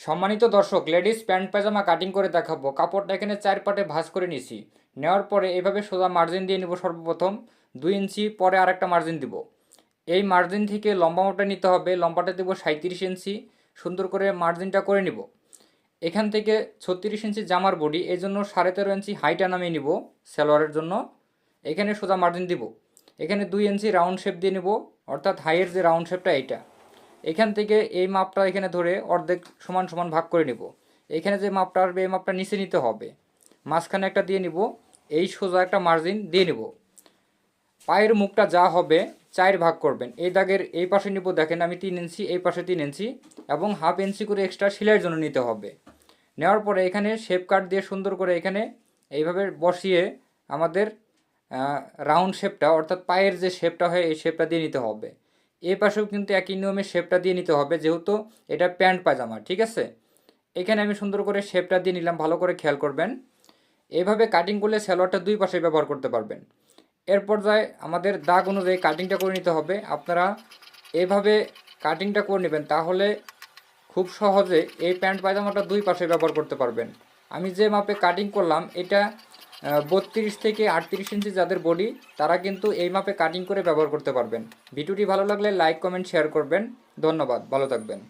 সম্মানিত দর্শক, ladies pant পায়জামা cutting করে দেখাবো। কাপড়টা এখানে চার পাটে ভাঁজ করে নিছি। নেওয়ার পরে এভাবে সোজা মার্জিন দিয়ে নিব সর্বপ্রথম। দুই ইঞ্চি পরে আরেকটা মার্জিন দিব। এই মার্জিন থেকে লম্বা মোটা নিতে হবে। লম্বাটা দেবো সাঁত্রিশ ইঞ্চি। সুন্দর করে মার্জিনটা করে নিব। এখান থেকে ছত্রিশ ইঞ্চি জামার বডি। এই জন্য সাড়ে তেরো ইঞ্চি হাইটা নামিয়ে নিব সালোয়ারের জন্য। এখানে সোজা মার্জিন দিব। এখানে দুই ইঞ্চি রাউন্ড শেপ দিয়ে নিব। অর্থাৎ হাইয়ের যে রাউন্ড শেপটা এইটা। এখান থেকে এই মাপটা এখানে ধরে অর্ধেক সমান সমান ভাগ করে নিব। এখানে যে মাপটা আসবে, এই মাপটা নিচে নিতে হবে। মাঝখানে একটা দিয়ে নিব, এই সোজা একটা মার্জিন দিয়ে নিব। পায়ের মুখটা যা হবে, চার ভাগ করবেন। এই দাগের এই পাশে নিব, দেখেন আমি তিন ইঞ্চি, এই পাশে তিন ইঞ্চি এবং হাফ ইঞ্চি করে এক্সট্রা সেলাইয়ের জন্য নিতে হবে। নেওয়ার পরে এখানে শেপ কাট দিয়ে সুন্দর করে এখানে এইভাবে বসিয়ে আমাদের রাউন্ড শেপটা অর্থাৎ পায়ের যে শেপটা হয়, এই শেপটা দিয়ে নিতে হবে। এই পাশেও কিন্তু একই নিয়মে শেপটা দিয়ে নিতে হবে, যেহেতু এটা প্যান্ট পায়জামা ঠিক আছে? এখানে আমি সুন্দর করে শেপটা দিয়ে নিলাম, ভালো করে খেয়াল করবেন। এভাবে কাটিং করলে সালোয়ারটা দুই পাশে ব্যবহার করতে পারবেন। এর পর্যায়ে আমাদের দাগ অনুযায়ী কাটিংটা করে নিতে হবে। আপনারা এভাবে কাটিংটা করে নেবেন, তাহলে খুব সহজে এই প্যান্ট পায়জামাটা দুই পাশে ব্যবহার করতে পারবেন। আমি যে মাপে কাটিং করলাম, এটা বত্রিশ থেকে আটত্রিশ ইঞ্চি যাদের বডি তারা কিন্তু এই মাপে কাটিং করে ব্যবহার করতে পারবেন। ভিডিওটি ভালো লাগলে লাইক কমেন্ট শেয়ার করবেন। ধন্যবাদ। ভালো থাকবেন।